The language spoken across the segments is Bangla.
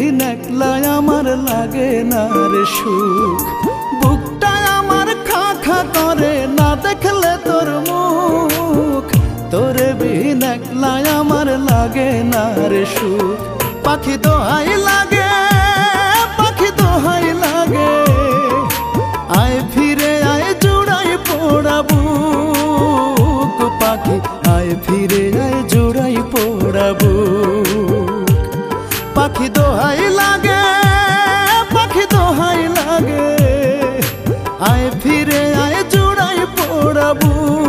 একলাই আমার লাগে না রে সুখ। বুকটা আমার খা খা করে না দেখলে তোর মুখ। তোরে বিন একলায় আমার লাগে না রে সুখ। পাখি দোহাই লাগে, পাখি দোহাই পোড়াবু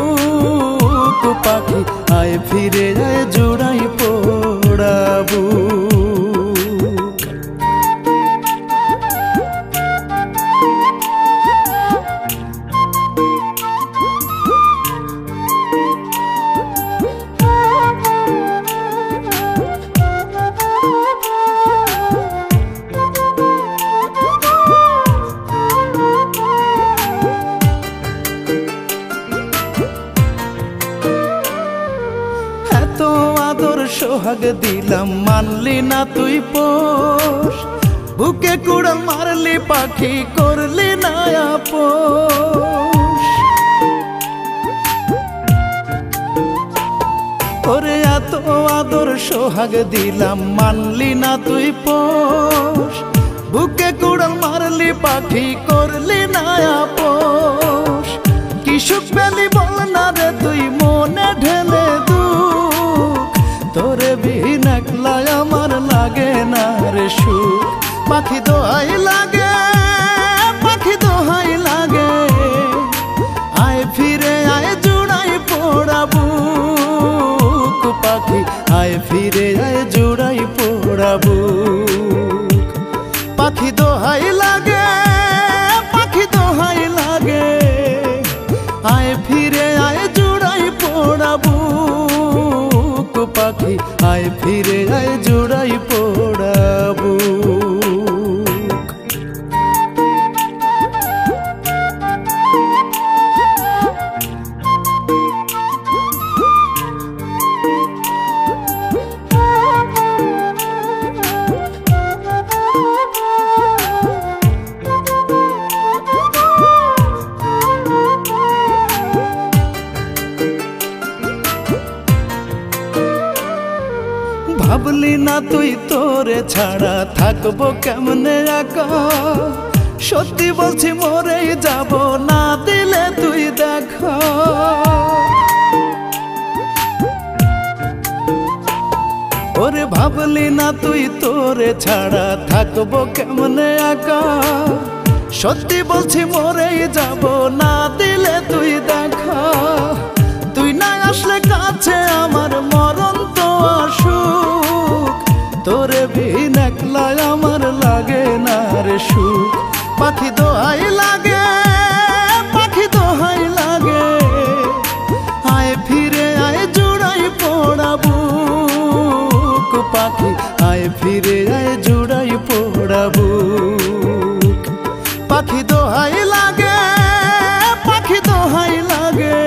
সোহাগ দিলাম, মানলি না তুই পোষ। বুকে কুড়াল মারলি, পাখি করলি না আপোষ। ওরে এত আদর সোহাগ দিলাম, মানলি না তুই পোষ। বুকে কুড়াল মারলি, পাখি করলি না আপোষ। কি সুখ পেলি বল না রে, তুই মনে ঢেলে সুখ পাখি দোহাই লাগে, পাখি দোহাই লাগে। আয় ফিরে, আয় জুড়াই পোড়াবু পাখি, আয় ফিরে, আয় জুড়াই পোড়াবু পাখি দোহাই লাগে, পাখি দোহাই লাগে। আয় ফিরে, আয় জুড়াই পোড়াবু পাখি, আয় ফিরে, আয় জুড়াই পোড়াবু ভাবলি না তুই তোরে ছাড়া থাকব কেমনে একা সত্যি বলছি মরেই যাব, না দিলে তুই দেখা। ওরে ভাবলি না তুই তোরে ছাড়া থাকব কেমনে একা সত্যি বলছি মরেই যাব, না দিলে তুই দেখা। সুখ, পাখি দোহাই লাগে, পাখি দোহাই লাগে। আয় ফিরে, আয় জোড়াই পোড়াবু পাখি আয় ফিরে, আয় জোড়াই পোড়াবু পাখি দোহাই লাগে, পাখি দোহাই লাগে।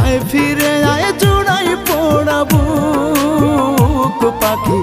আয় ফিরে, আয় জোড়াই পোড়াবু পাখি